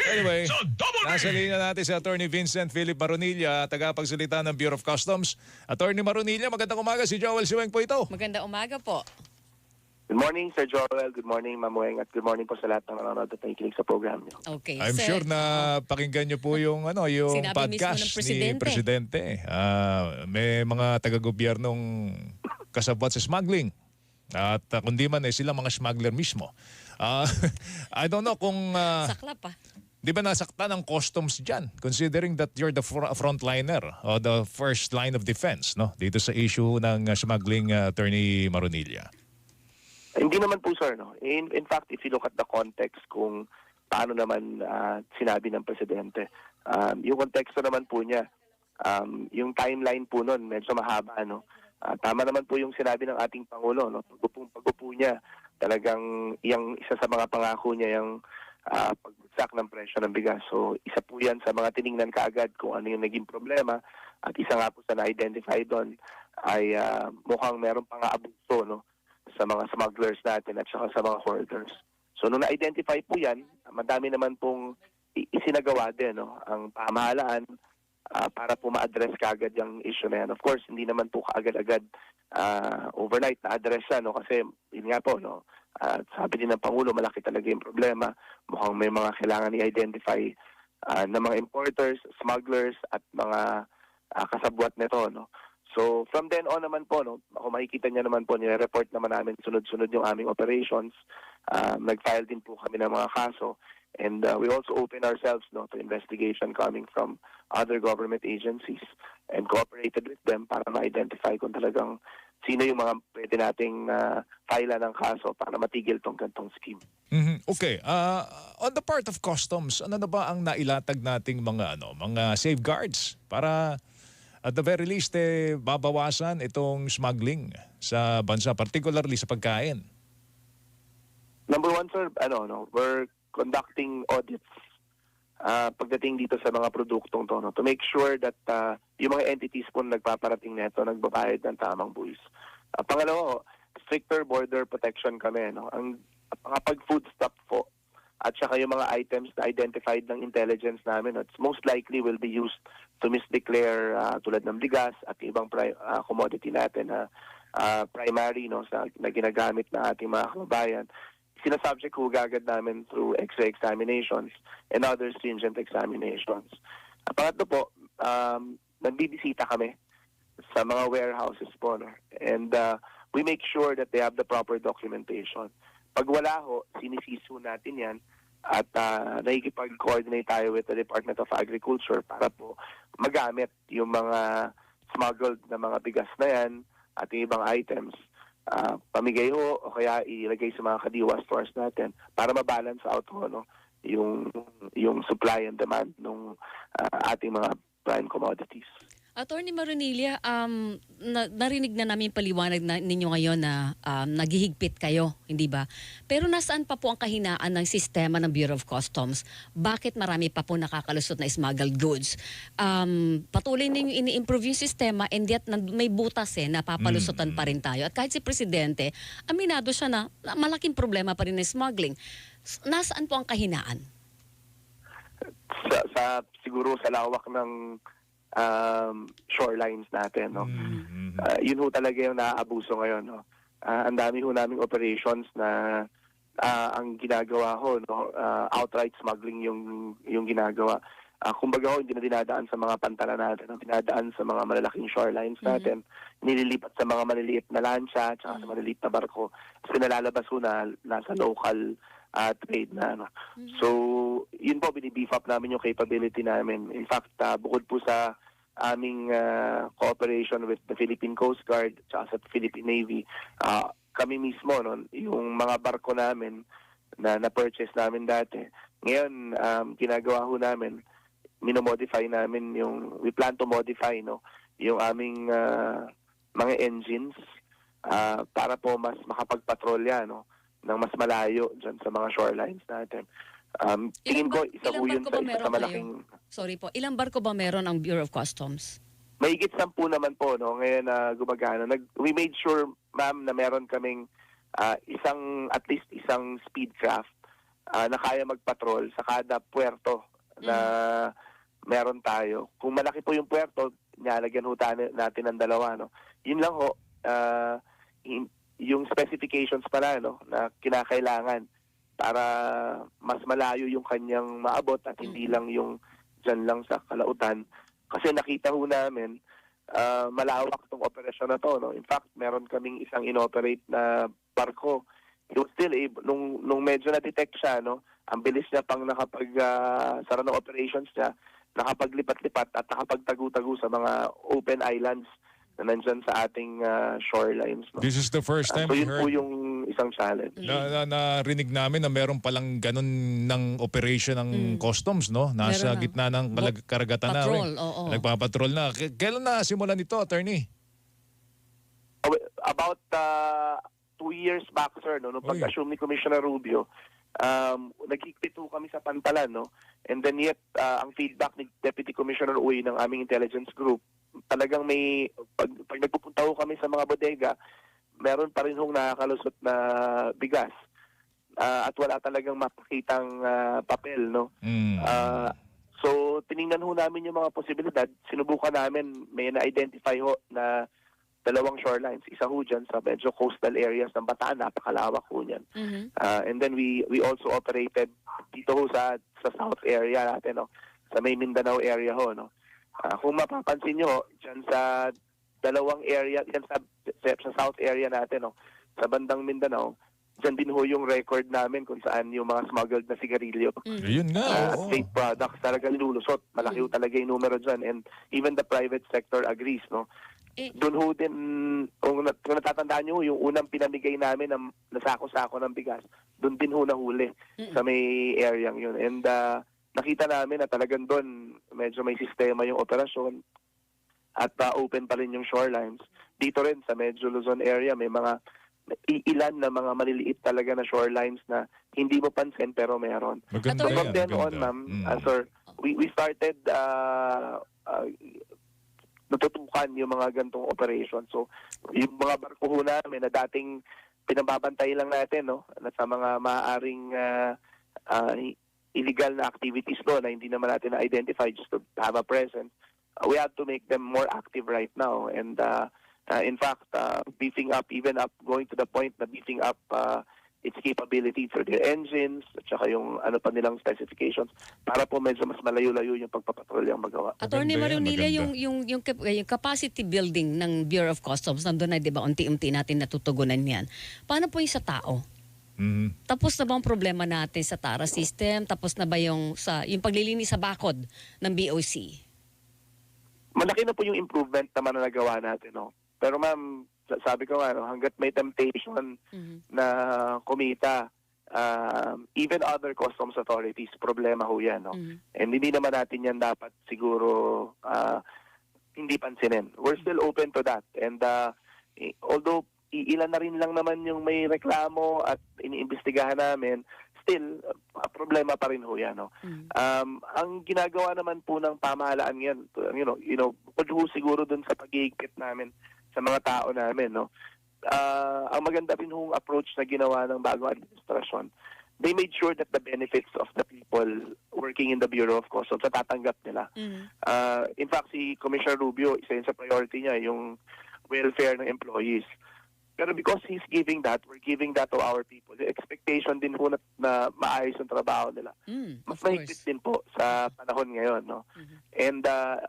Anyway, nasa linya natin si Attorney Vincent Philip Maronilla, tagapagsalita ng Bureau of Customs. Attorney Maronilla, magandang umaga. Si Joel Siweng po ito. Maganda umaga po. Good morning, Sir Joel. Good morning, Ma'am Weng. At good morning po sa lahat ng nanonood at nakikinig sa program niyo. Okay. I'm sir. sure na pakinggan niyo po yung ano yung Sinabi podcast ng ni presidente. presidente. Ah, may mga taga-gobyernong kasabwat sa smuggling. At uh, kundi man eh sila mga smuggler mismo. Ah, I don't know kung ah, Sakla pa. Di ba nasaktan ang customs dyan? Considering that you're the fr- frontliner or the first line of defense no? dito sa issue ng uh, smuggling uh, attorney Maronilla. Hindi naman po, sir. No? In, in fact, if you look at the context kung paano naman ah, sinabi ng presidente, um, yung konteksto naman po niya, um, yung timeline po nun, medyo mahaba. No? Ah, tama naman po yung sinabi ng ating Pangulo. No? Pag-upo, pag-upo niya, talagang yung isa sa mga pangako niya yung uh, pagbagsak ng presyo ng bigas. So isa po yan sa mga tiningnan kaagad kung ano yung naging problema. At isa nga po sa na-identify doon ay ah, mukhang meron pang abuso no, sa mga smugglers natin at saka sa mga hoarders. So nung na-identify po yan, madami naman pong isinagawa din no, ang pamahalaan ah, para po ma-address kaagad yung issue na yan. Of course, hindi naman po kaagad-agad ah, overnight na-address yan, no? kasi yun nga po, no? ah, sabi din ng Pangulo, malaki talaga yung problema. Mukhang may mga kailangan i-identify ah, ng mga importers, smugglers, at mga ah, kasabwat nito. No? So from then on naman po, no, kung makikita niya naman po, nire-report naman namin sunod-sunod yung aming operations. Ah, nag-file din po kami ng mga kaso. And uh, we also open ourselves no, to investigation coming from other government agencies and cooperated with them para ma-identify kung talagang sino yung mga pwede nating uh, file ng kaso para matigil tong gantong scheme. Mhm. Okay, uh, on the part of customs, ano na ba ang nailatag nating mga ano, mga safeguards para at the very least eh, babawasan itong smuggling sa bansa, particularly sa pagkain? Number one, sir, ano, no, we're conducting audits ah, pagdating dito sa mga produktong to, no, to make sure that ah, yung mga entities po na nagpaparating neto nagbabayad ng tamang buwis. Ah, pangalawa, stricter border protection kami. No? Ang mga pag-food stop po at saka yung mga items na identified ng intelligence namin, it's most likely will be used to misdeclare ah, tulad ng bigas at ibang pri- ah, commodity natin na ah, primary no, sa, na ginagamit na ating mga kababayan sinasubject ko agad namin through X-ray examinations and other stringent examinations. At pangatlo po, um, nagbibisita kami sa mga warehouses po. No? And uh, we make sure that they have the proper documentation. Pag wala ho, sinisiso natin yan at uh, nakikipag-coordinate tayo with the Department of Agriculture para po magamit yung mga smuggled na mga bigas na yan at yung ibang items ah, pamigay ho o kaya ilagay sa mga kadiwa stores natin para mabalance out ho no yung yung supply and demand ng ating mga prime commodities. Attorney Maronilla, um, na- narinig na namin paliwanag na ninyo ngayon na um, naghihigpit kayo, hindi ba? Pero nasaan pa po ang kahinaan ng sistema ng Bureau of Customs? Bakit marami pa po nakakalusot na smuggled goods? Um, patuloy ninyong ini-improve yung sistema and yet may butas eh, napapalusutan pa rin tayo. At kahit si Presidente, aminado siya na, na malaking problema pa rin ng smuggling. Nasaan po ang kahinaan? Sa, sa siguro sa lawak ng um, shorelines natin no. Mhm. Ah, yun ho talaga yung naaabuso ngayon no. Ah, ang dami ho naming operations na ah, ang ginagawa ho no ah, outright smuggling yung yung ginagawa. Ah, kumbaga ho, hindi na dinadaan sa mga pantala natin, no? dinadaan sa mga malalaking shorelines natin, nililipat sa mga maliliit na lancha, tsaka sa maliliit na barko, tapos pinalalabas ho na nasa local ah, trade na. No? So, yun po, binibeef up namin yung capability namin. In fact, ah, bukod po sa aming ah, cooperation with the Philippine Coast Guard at sa Philippine Navy, ah, kami mismo, no, yung mga barko namin na na-purchase namin dati, ngayon, um, ginagawa ho namin, minomodify namin yung, we plan to modify, no, yung aming ah, mga engines ah, para po mas makapagpatrolya, no, ng mas malayo dyan sa mga shorelines natin. Um, tingin ko, isa po yun sa isa sa malaking... Sorry po, ilang barko ba meron ang Bureau of Customs? Mahigit sampu naman po, no? Ngayon na gumagana. Nag, we made sure, ma'am, na meron kaming ah, isang, at least isang speed craft ah, na kaya magpatrol sa kada puerto na meron tayo. Kung malaki po yung puerto, nilalagyan ho natin ng dalawa. No? Yun lang ho, in- yung specifications pala no, na kinakailangan para mas malayo yung kanyang maabot at hindi lang yung dyan lang sa kalautan. Kasi nakita ho namin, ah, malawak tong operasyon na to. No? In fact, meron kaming isang inoperate na barko. He was still able, nung, nung medyo na-detect siya, no, ang bilis niya pang nakapag ah, ng operations niya, nakapaglipat-lipat at nakapagtagu-tagu sa mga open islands na nandyan sa ating ah, shorelines. No? This is the first Ah, time so we yun po heard yung isang challenge. na, na, narinig namin na meron palang ganun ng operation ng customs, no? Nasa Meron na. gitna ng kalag- karagatan na. Patrol, eh. oo. Nagpapatrol na. K- kailan na simulan ito, attorney? About uh, two years back, sir, no, nung pag-assume ni Commissioner Rubio, um, nagkikpit ho kami sa pantalan, no? And then yet, uh, ang feedback ni Deputy Commissioner Uy ng aming intelligence group, talagang may, pag, pag nagpupunta ho kami sa mga bodega, meron pa rin hong nakakalusot na bigas. Ah, at wala talagang mapakitang ah, papel, no? Mm. Ah, so, tiningnan ho namin yung mga posibilidad. Sinubukan namin, may na-identify ho na dalawang shorelines. Isa ho dyan sa medyo coastal areas ng Bataan. Napakalawak ho niyan. Mhm. Ah, and then we we also operated dito ho sa, sa south area natin, no? sa may Mindanao area ho. No? Ah, kung mapapansin nyo, dyan sa dalawang area, dyan sa, sa, south area natin, no? sa bandang Mindanao, dyan din ho yung record namin kung saan yung mga smuggled na sigarilyo Ayun nga, uh, oo. fake products talaga lulusot. Malaki ho talaga yung numero dyan. And even the private sector agrees, no? Eh- Doon ho din, kung, nat- kung natatandaan nyo, yung unang pinamigay namin ng nasako-sako ng bigas, doon din ho nahuli sa may area yun. And uh, nakita namin na talagang doon medyo may sistema yung operasyon at uh, open pa rin yung shorelines. Dito rin sa medyo Luzon area may mga ilan na mga maliliit talaga na shorelines na hindi mo pansin pero meron. Maganda Attorney- From yan. then on, maganda. ma'am, Mm. uh, sir, we, we started uh, uh, natutukan yung mga gantong operation. So, yung mga barko ho namin na dating pinababantay lang natin, no, na sa mga maaaring uh, uh, illegal na activities do na hindi naman natin na-identify just to have a presence, uh, we have to make them more active right now. And uh, uh, in fact, uh, beefing up, even up, going to the point na beefing up uh, its capability for their engines at saka yung ano pa nilang specifications para po medyo mas malayo-layo yung pagpapatrol yung magawa. Attorney maganda. yung, yung, yung, yung capacity building ng Bureau of Customs, nandun na, di ba, unti-unti natin natutugunan yan. Paano po yung sa tao? Mm. Tapos na ba ang problema natin sa TARA system? Tapos na ba yung, sa, yung paglilinis sa bakod ng BOC? Malaki na po yung improvement naman na nagawa natin. No? Pero ma'am, sa- sabi ko nga, no, hanggat may temptation Mhm. na kumita, um, even other customs authorities, problema ho yan. No? Mhm. And hindi naman natin yan dapat siguro ah, hindi pansinin. We're still open to that. And uh, although ilan na rin lang naman yung may reklamo at iniimbestigahan namin, still, uh, problema pa rin ho yan. No? Mhm. Um, ang ginagawa naman po ng pamahalaan yan, to- you know, you know, bukod ho siguro dun sa pag-iigpit namin sa mga tao namin, no? Ah, ang maganda rin hong approach na ginawa ng bagong administrasyon, they made sure that the benefits of the people working in the Bureau of Customs natatanggap nila. Mhm. Ah, in fact, si Commissioner Rubio, isa yun sa priority niya, yung welfare ng employees. Pero because he's giving that, we're giving that to our people. The expectation din po na, na maayos yung trabaho nila Mm, mas mahigpit din po sa panahon ngayon. No? Mhm. And uh,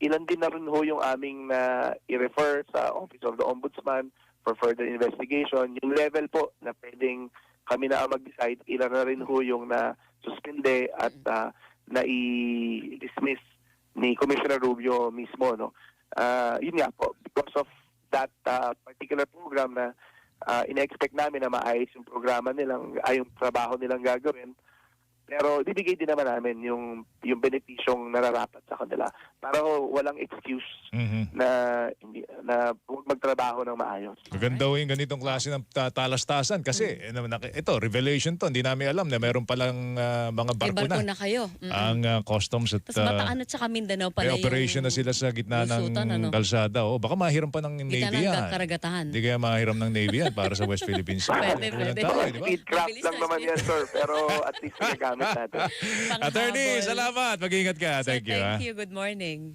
ilan din na rin ho yung aming na i-refer sa Office of the Ombudsman for further investigation. Yung level po na pwedeng kami na ang mag-decide, ilan na rin ho yung na suspende at uh, na i-dismiss ni Commissioner Rubio mismo. No? Uh, yun nga po, because of that uh, particular program na uh, ina-expect namin na maayos yung programa nilang, ay yung trabaho nilang gagawin, Pero bibigay din naman namin yung yung benepisyong nararapat sa kanila para walang excuse Mhm. na hindi na huwag magtrabaho ng maayos. Maganda ho yung ganitong klase ng ta- talastasan kasi eh, naman nak- ito, revelation to. Hindi namin alam na meron palang ah, mga May barko, na. na kayo. Mm. Ang ah, customs at Tapos ah, Bataan at saka Mindanao pala may operation yung na sila sa gitna ng lusutan, ano? kalsada. Oh, baka mahiram pa ng gitna Navy ng yan. karagatahan. Hindi kaya mahiram ng Navy yan para sa West Philippine Sea. Pwede, Walang pwede. tao, eh, di ba? Speed craft Mabilis lang na, naman speed. yan, sir. Pero at least ginagamit natin. Attorney, salamat. Mag-ingat ka. Sir, Thank you. ah. Thank you. Good morning.